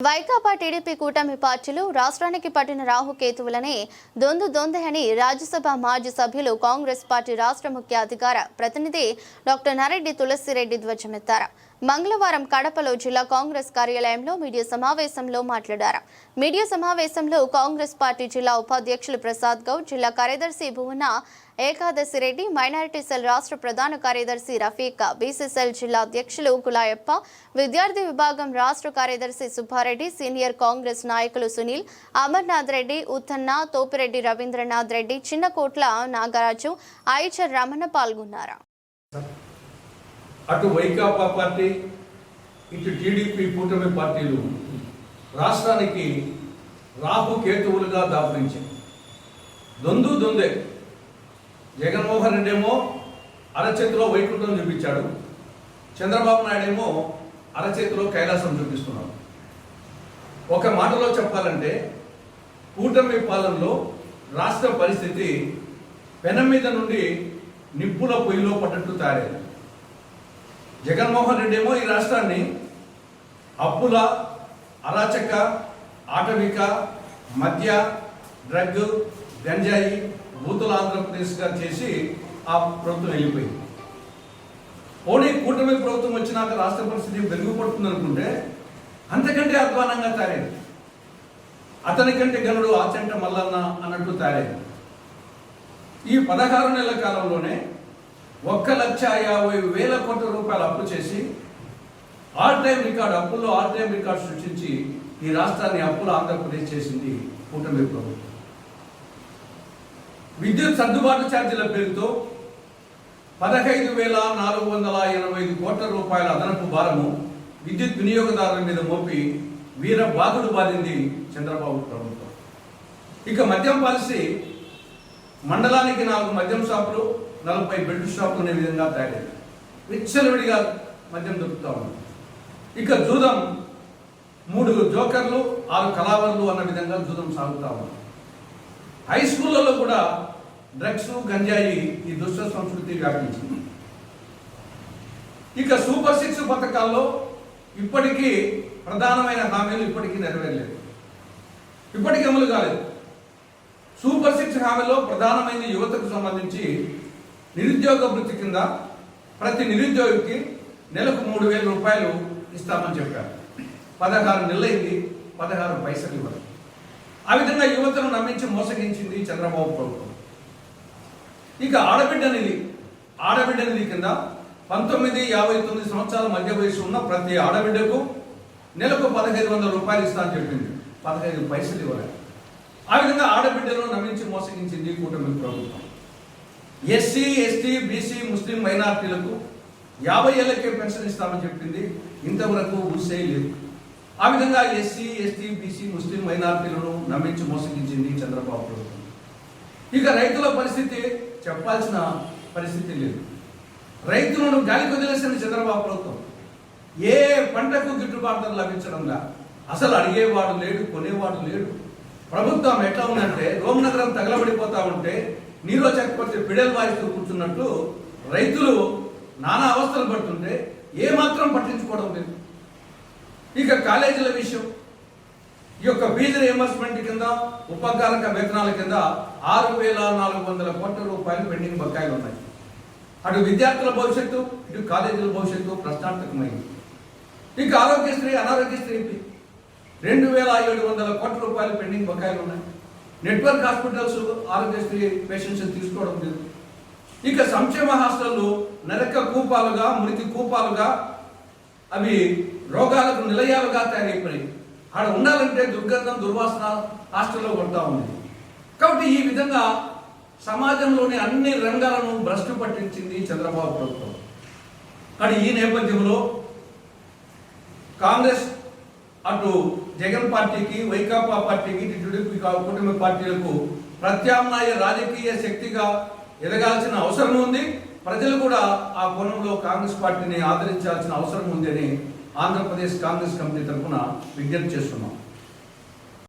Vaikapa TDP కూటమి పార్టీలు రాష్ట్రానికి పట్టిన రాహుకేతువులనే దొందు దొందయని రాజ్యసభ మాజీ సభ్యులు కాంగ్రెస్ పార్టీ రాష్ట్ర ముఖ్య అధికార ప్రతినిధి డాక్టర్ నారెడ్డి తులసిరెడ్డి ధ్వజమెత్తారు. మంగళవారం కడపలో జిల్లా కాంగ్రెస్ కార్యాలయంలో మీడియా సమావేశంలో మాట్లాడారు. మీడియా సమావేశంలో కాంగ్రెస్ పార్టీ జిల్లా ఉపాధ్యక్షులు ప్రసాద్ గౌడ్ జిల్లా కార్యదర్శి భువన ఏకాదశి రెడ్డి మైనారిటీ సెల్ రాష్ట్ర ప్రధాన కార్యదర్శి రఫీక్ బీసీసెల్ జిల్లా అధ్యక్షులు కులాయప్ప విద్యార్థి విభాగం రాష్ట్ర కార్యదర్శి సుబ్బారెడ్డి సీనియర్ కాంగ్రెస్ నాయకులు సునీల్ అమర్నాథ్ రెడ్డి ఉత్తన్న తోపిరెడ్డి రవీంద్రనాథ్ రెడ్డి చిన్నకోట్ల నాగరాజు ఐచర్ రమణ పాల్గొన్నారు. అటు వైకాపా పార్టీ ఇటు టీడీపీ కూటమి పార్టీలు రాష్ట్రానికి రాహు కేతువులుగా దాపరించాయి. దొందు దొందే. జగన్మోహన్ రెడ్డి ఏమో అరచేతిలో వైకుంఠం చూపించాడు. చంద్రబాబు నాయుడు ఏమో అరచేతిలో కైలాసం చూపిస్తున్నాడు. ఒక మాటలో చెప్పాలంటే కూటమి పాలనలో రాష్ట్ర పరిస్థితి పెనం మీద నుండి నిప్పుల పొయ్యిలో పడ్డట్టు తయారైంది. జగన్మోహన్ రెడ్డి ఏమో ఈ రాష్ట్రాన్ని అప్పుల అరాచక ఆటవిక మద్య డ్రగ్ గంజాయి బూతుల ఆంధ్రప్రదేశ్గా చేసి ఆ ప్రభుత్వం వెళ్ళిపోయింది. పోనీ కూటమి ప్రభుత్వం వచ్చినాక రాష్ట్ర పరిస్థితి మెరుగుపడుతుంది అనుకుంటే అంతకంటే అధ్వానంగా తయారైంది. అతని కంటే గనుడు ఆచంట మల్లన్న అన్నట్టు తయారైంది. ఈ పదహారు నెలల కాలంలోనే ఒక్క లక్ష యాభై వేల కోట్ల రూపాయలు అప్పు చేసి ఆల్ టైం రికార్డు అప్పుల్లో ఆల్ టైం రికార్డు సృష్టించి ఈ రాష్ట్రాన్ని అప్పుల ఆంధ్రప్రదేశ్ చేసింది కూటమి ప్రభుత్వం. విద్యుత్ సర్దుబాటు ఛార్జీల పేరుతో పదహైదు వేల నాలుగు వందల ఎనభై ఐదు కోట్ల రూపాయల అదనపు భారము విద్యుత్ వినియోగదారుల మీద మోపి వీర బాధుడు బాధింది చంద్రబాబు ప్రభుత్వం. ఇక మద్యం పాలసీ మండలానికి నాలుగు మద్యం షాపులు నలభై బెడ్ షాప్ అనే విధంగా తయారైంది. విచ్చలవిడిగా మద్యం దొరుకుతూ ఉంది. ఇక జూదం మూడు జోకర్లు ఆరు కళావర్లు అన్న విధంగా జూదం సాగుతూ ఉంది. హై స్కూళ్ళలో కూడా డ్రగ్స్ గంజాయి ఈ దుష్ట సంస్కృతి వ్యాపించింది. ఇక సూపర్ సిక్స్ పథకాల్లో ఇప్పటికీ ప్రధానమైన హామీలు ఇప్పటికీ నెరవేరలేదు. ఇప్పటికీ అమలు కాలేదు. సూపర్ సిక్స్ హామీలో ప్రధానమైన యువతకు సంబంధించి నిరుద్యోగ వృత్తి కింద ప్రతి నిరుద్యోగికి నెలకు మూడు వేల రూపాయలు ఇస్తామని చెప్పారు. పదహారు నెలలైంది పదహారు పైసలు ఇవ్వరు ఆ విధంగా యువతను నమ్మించి మోసగించింది చంద్రబాబు ప్రభుత్వం. ఇక ఆడబిడ్డ నిధి ఆడబిడ్డ నిధి కింద పంతొమ్మిది యాభై తొమ్మిది సంవత్సరాల మధ్య వయసు ఉన్న ప్రతి ఆడబిడ్డకు నెలకు పదహైదు వందల రూపాయలు ఇస్తామని చెప్పింది. పదహైదు పైసలు ఇవ్వలేదు. ఆ విధంగా ఆడబిడ్డలను నమ్మించి మోసగించింది కూటమి ప్రభుత్వం. ఎస్సీ ఎస్టీ బీసీ ముస్లిం మైనార్టీలకు యాభై ఏళ్ళకే పెన్షన్ ఇస్తామని చెప్పింది ఇంతవరకు ఊసే లేదు. ఆ విధంగా ఎస్సీ ఎస్టీ బీసీ ముస్లిం మైనార్టీలను నమ్మించి మోసగించింది చంద్రబాబు ప్రభుత్వం. ఇక రైతుల పరిస్థితి చెప్పాల్సిన పరిస్థితి లేదు. రైతులను గాలి వదిలేసింది చంద్రబాబు ప్రభుత్వం. ఏ పంటకు గిట్టుబాటు ధర లభించడంలా? అసలు అడిగేవాడు లేడు కొనేవాడు లేడు. ప్రభుత్వం ఎట్లా ఉందంటే రోమనగరం తగలబడిపోతా ఉంటే నీరో చక్రవర్తి పిడల్ వాయిస్తూ కూర్చున్నట్టు రైతులు నానా అవస్థలు పడుతుంటే ఏమాత్రం పట్టించుకోవడం లేదు. ఇక కాలేజీల విషయం ఈ యొక్క ఫీజు రియంబర్స్మెంట్ కింద ఉపకారక వేతనాల కింద ఆరు వేల నాలుగు వందల కోట్ల రూపాయలు పెండింగ్ బకాయిలు ఉన్నాయి. అటు విద్యార్థుల భవిష్యత్తు ఇటు కాలేజీల భవిష్యత్తు ప్రశ్నార్థకమైంది. ఇక ఆరోగ్యశ్రీ అనారోగ్యశ్రీ రెండు వేల ఏడు వందల కోట్ల రూపాయలు పెండింగ్ బకాయిలు ఉన్నాయి. నెట్వర్క్ హాస్పిటల్స్ ఆరోగ్యశ్రీ పేషెంట్స్ తీసుకోవడం లేదు. ఇక సంక్షేమ హాస్టళ్ళు నరక కూపాలుగా మురికి కూపాలుగా అవి రోగాలకు నిలయాలుగా తయారైపోయి ఆడ ఉండాలంటే దుర్గంధం దుర్వాసన హాస్టల్లో కొడతా ఉంది. కాబట్టి ఈ విధంగా సమాజంలోని అన్ని రంగాలను భ్రష్టు పట్టించింది చంద్రబాబు ప్రభుత్వం. కానీ ఈ నేపథ్యంలో కాంగ్రెస్ అటు జగన్ పార్టీకి వైకాపా పార్టీకి టీడీపీ కా- కూటమి పార్టీలకు ప్రత్యామ్నాయ రాజకీయ శక్తిగా ఎదగాల్సిన అవసరం ఉంది. ప్రజలు కూడా ఆ కోణంలో కాంగ్రెస్ పార్టీని ఆదరించాల్సిన అవసరం ఉందని ఆంధ్రప్రదేశ్ కాంగ్రెస్ కమిటీ తరఫున విజ్ఞప్తి చేస్తున్నాం.